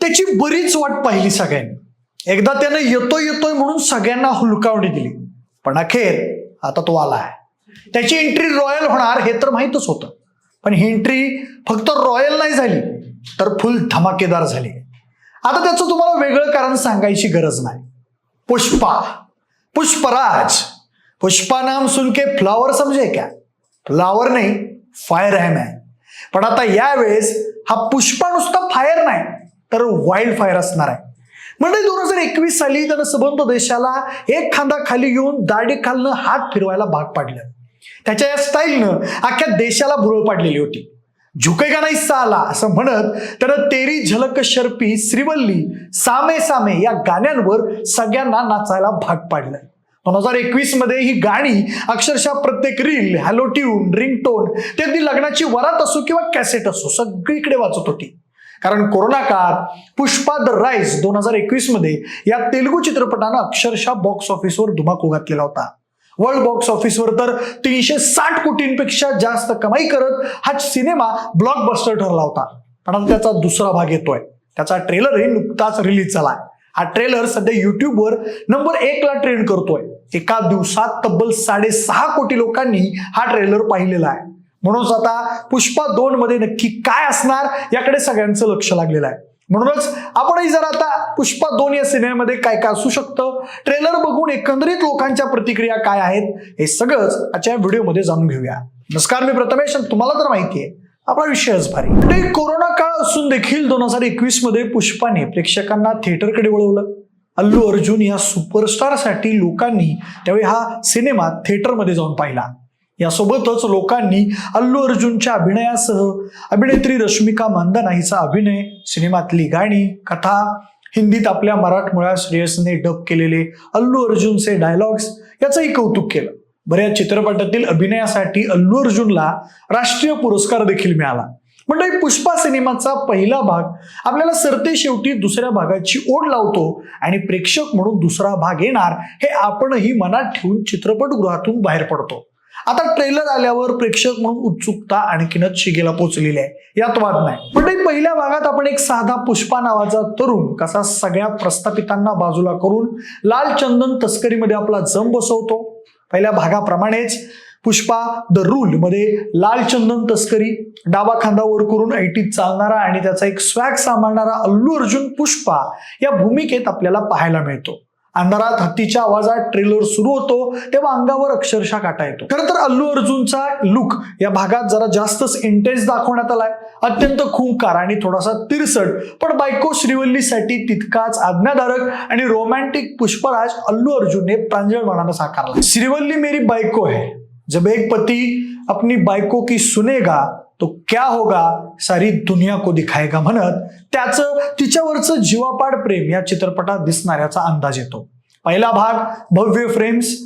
त्याची बरीच वाट पाहिली सगळ्यांनी. एकदा त्यानं येतोय येतोय म्हणून सगळ्यांना हुलकावणी दिली. पण अखेर आता तो आला आहे. त्याची एंट्री रॉयल होणार हे तर माहीतच होतं. पण ही एंट्री फक्त रॉयल नाही झाली तर फुल धमाकेदार झाली. आता त्याचं तुम्हाला वेगळं कारण सांगायची गरज नाही. पुष्पा. पुष्पराज. पुष्पा नाम सुनके फ्लावर समजे क्या? फ्लावर नाही फायर आहे मैं पण आता यावेळेस हा पुष्पा नुसता फायर नाही. तर वाईल्ड फायर असणार आहे. म्हणजे दोन हजार एकवीस साली त्यानं सबंध देशाला एक खांदा खाली घेऊन दाढी खालनं हात फिरवायला भाग पाडलं. त्याच्या या स्टाईलनं अख्ख्या देशाला भुरळ पाडलेली होती. झुकेगा नाही साला? असं म्हणत त्यानं तेरी झलक शर्पी श्रीवल्ली सामे सामे या गाण्यांवर सगळ्यांना नाचायला भाग पाडलं. दोन हजार एकवीसमध्ये ही गाणी अक्षरशः प्रत्येक रील हॅलो ट्यून रिंगटोन ते अगदी लग्नाची वरात असो किंवा कॅसेट असो सगळीकडे वाचत होती. कारण कोरोना काळात पुष्पा द राईज दोन हजार एकवीसमध्ये या तेलुगू चित्रपटानं अक्षरशः बॉक्स ऑफिसवर धुमाकूळ घातलेला होता. वर्ल्ड बॉक्स ऑफिसवर तर तीनशे साठ कोटींपेक्षा जास्त कमाई करत हा सिनेमा ब्लॉकबस्टर ठरला होता. पण आता त्याचा दुसरा भाग येतोय. त्याचा ट्रेलरही नुकताच रिलीज झाला हा ट्रेलर सध्या युट्यूबवर नंबर एक ला ट्रेंड करतोय. एका दिवसात तब्बल साडेसहा कोटी लोकांनी हा ट्रेलर पाहिलेला आहे. म्हणूनच आता पुष्पा दोन मध्ये नक्की काय असणार याकडे सगळ्यांचं लक्ष लागलेलं आहे. म्हणूनच आपणही जर आता पुष्पा दोन या सिनेमामध्ये काय काय असू शकतं ट्रेलर बघून एकंदरीत लोकांच्या प्रतिक्रिया काय आहेत हे सगळंच आजच्या व्हिडिओमध्ये जाणून घेऊया. नमस्कार मी प्रथमेश तुम्हाला तर माहिती आहे आपला विषयच भारी. कोरोना काळ असून देखील दोन हजार एकवीसमध्ये पुष्पाने प्रेक्षकांना थिएटरकडे वळवलं. अल्लू अर्जुन या सुपरस्टारसाठी लोकांनी त्यावेळी हा सिनेमा थिएटरमध्ये जाऊन पाहिला. यासोबतच लोकांनी अल्लू अर्जुनच्या अभिनयासह अभिनेत्री रश्मिका मंदाना हिचा अभिनय सिनेमातली गाणी कथा हिंदीत आपल्या मराठमोळ्या श्रेयसने डब केलेले अल्लू अर्जुनचे डायलॉग्स याचंही कौतुक केलं. बऱ्याच चित्रपटातील अभिनयासाठी अल्लू अर्जुनला राष्ट्रीय पुरस्कार देखील मिळाला. म्हणजे पुष्पा सिनेमाचा पहिला भाग आपल्याला सरते शेवटी दुसऱ्या भागाची ओढ लावतो आणि प्रेक्षक म्हणून दुसरा भाग येणार हे आपणही मनात ठेवून चित्रपटगृहातून बाहेर पडतो. आता ट्रेलर आल्यावर प्रेक्षक म्हणून उत्सुकता आणखीनच शिगेला पोचलेली आहे. यात वाद नाही. पण पहिल्या भागात आपण एक साधा पुष्पा नावाचा तरुण कसा सगळ्या प्रस्थापितांना बाजूला करून लाल चंदन तस्करीमध्ये आपला जम बसवतो. पहिल्या भागाप्रमाणेच पुष्पा द रूल मध्ये लाल चंदन तस्करी डावा खांदावर करून ऐटीत चालणारा आणि त्याचा एक स्वॅग सांभाळणारा अल्लू अर्जुन पुष्पा या भूमिकेत आपल्याला पाहायला मिळतो. अंधारात हत्तीच्या आवाजात ट्रेलर सुरू होतो तेव्हा अंगावर अक्षरशः काटा येतो. खरं तर अल्लू अर्जुनचा लुक या भागात जरा जास्तच इंटेन्स दाखवण्यात आलाय. अत्यंत खूंकार आणि थोडासा तिरसट. पण बायको श्रीवल्लीसाठी तितकाच आज्ञाधारक आणि रोमॅन्टिक पुष्पराज अल्लू अर्जुनने प्रांजळ मनानं साकारला. श्रीवल्ली मेरी बायको है. जब एक पती अपनी बायको की सुनेगा तो क्या होगा? सारी दुनिया को दिखाएगा म्हणत त्याचं तिच्यावरचं जीवापाड प्रेम या चित्रपटात दिसणाऱ्याचा अंदाज येतो. पहिला भाग भव्य frames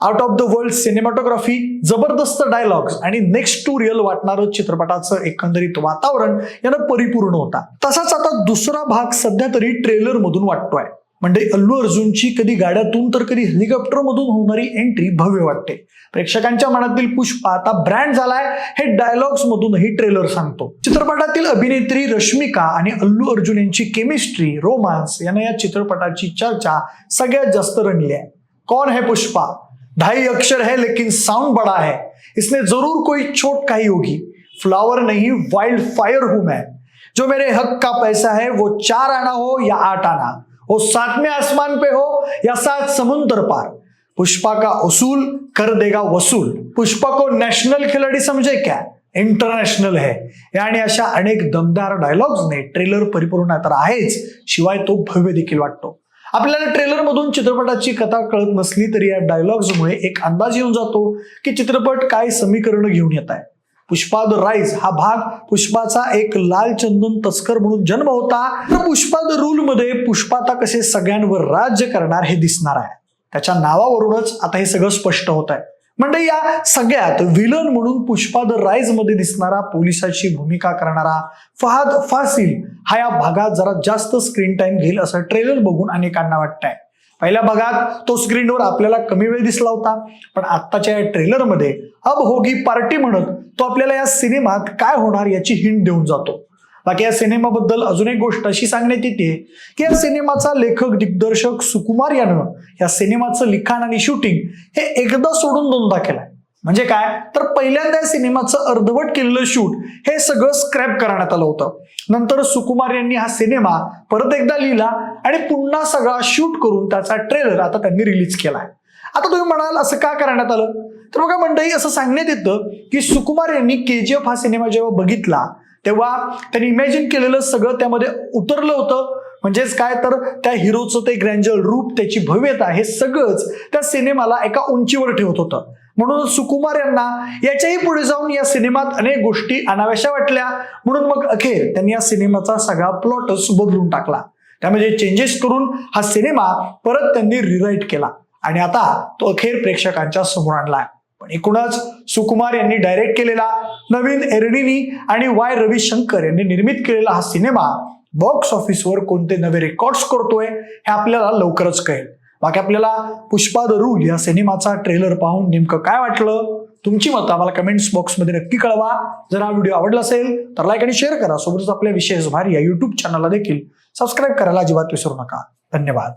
out of the world cinematography जबरदस्त डायलॉग्स आणि नेक्स्ट टू रिअल वाटणारं चित्रपटाचं एकंदरीत वातावरण यानं परिपूर्ण होता. तसाच आता दुसरा भाग सध्या तरी ट्रेलर मधून वाटतोय. म्हणजे अल्लू अर्जुनची कधी गाड्यातून तर कधी हेलिकॉप्टर मधून होणारी एंट्री भव्य वाटते. प्रेक्षकांच्या मनातील पुष्पा आता ब्रँड झालाय हे डायलॉग्स मधूनही ट्रेलर सांगतो. चित्रपटातील अभिनेत्री रश्मिका आणि अल्लू अर्जुन यांची केमिस्ट्री रोमांस यांना या चित्रपटाची चर्चा सगळ्यात जास्त रंगली आहे. कौन है पुष्पा? ढाई अक्षर है लेकिन साउंड बड़ा है. इसने जरूर कोई छोट काही होगी. फ्लावर नहीं वाइल्ड फायर हूं. मैं जो मेरे हक का पैसा है वो चार आना हो या आठ आना. हो सातवें आसमान पे हो या सात समुंदर पार. पुष्पा का उसूल कर देगा वसूल. पुष्पा को नॅशनल खिलाडी समजे क्या? इंटरनॅशनल है. या आणि अशा अनेक दमदार डायलॉग्सने ट्रेलर परिपूर्ण तर आहेच शिवाय तो भव्य देखील वाटतो. आपल्याला ट्रेलर मधून चित्रपटाची कथा कळत नसली तरी या डायलॉग्समुळे एक अंदाज येऊन जातो की चित्रपट काय समीकरण घेऊन येत आहे पुष्पा द राईज हा भाग पुष्पाचा एक लाल चंदन तस्कर म्हणून जन्म होता. तर पुष्पा द रूल मध्ये पुष्पाता कसे सगळ्यांवर राज्य करणार हे दिसणार आहे. त्याच्या नावावरूनच आता हे सगळं स्पष्ट होत आहे. म्हणजे या सगळ्यात विलन म्हणून पुष्पा द राईजमध्ये दिसणारा पोलिसाची भूमिका करणारा फहाद फासिल हा या भागात जरा जास्त स्क्रीन टाइम घेईल असं ट्रेलर बघून अनेकांना वाटतंय. पहिल्या भागात तो स्क्रीनवर आपल्याला कमी वेळ दिसला होता पण आत्ताच्या या ट्रेलरमध्ये अब होगी पार्टी म्हणत तो आपल्याला या सिनेमात काय होणार याची हिंट देऊन जातो. बाकी या सिनेमाबद्दल अजून एक गोष्ट अशी सांगण्यात येते की या सिनेमाचा लेखक दिग्दर्शक सुकुमार यानं या सिनेमाचं लिखाण आणि शूटिंग हे एकदा सोडून दोनदा केलंय. म्हणजे काय? तर पहिल्यांदा या सिनेमाचं अर्धवट केलेलं शूट हे सगळं स्क्रॅप करण्यात आलं होतं. नंतर सुकुमार यांनी हा सिनेमा परत एकदा लिहिला आणि पुन्हा सगळा शूट करून त्याचा ट्रेलर आता त्यांनी रिलीज केलाय. आता तुम्ही म्हणाल असं का करण्यात आलं? तर बघा मंडळी असं सांगण्यात येतं की सुकुमार यांनी के जी एफ हा सिनेमा जेव्हा बघितला तेव्हा त्यांनी इमॅजिन केलेलं सगळं त्यामध्ये उतरलं होतं. म्हणजेच काय? तर त्या हिरोचं ते ग्रँजल रूप त्याची भव्यता हे सगळंच त्या सिनेमाला एका उंचीवर ठेवत होतं. म्हणून सुकुमार यांना याच्याही पुढे जाऊन या सिनेमात अनेक गोष्टी अनाव्याशा वाटल्या. म्हणून मग अखेर त्यांनी या सिनेमाचा सगळा प्लॉटच बदलून टाकला. त्यामध्ये चेंजेस करून हा सिनेमा परत त्यांनी रिराईट केला. आणि आता तो अखेर प्रेक्षकांच्या समोर आणला पण एकूणच सुकुमार यांनी डायरेक्ट केलेला नवीन एरडिनी आणि वाय रविशंकर यांनी निर्मित केलेला हा सिनेमा बॉक्स ऑफिसवर कोणते नवे रेकॉर्ड्स करतोय हे आपल्याला लवकरच कळेल. बाकी आपल्याला पुष्पा द रूल या सिनेमाचा ट्रेलर पाहून नेमकं काय वाटलं? तुमची मतं आम्हाला कमेंट्स बॉक्समध्ये नक्की कळवा. जर हा व्हिडिओ आवडला असेल तर लाईक आणि शेअर करा. सोबतच आपल्या विशेष भारी या युट्यूब चॅनलला देखील सबस्क्राईब करायला अजिबात विसरू नका. धन्यवाद.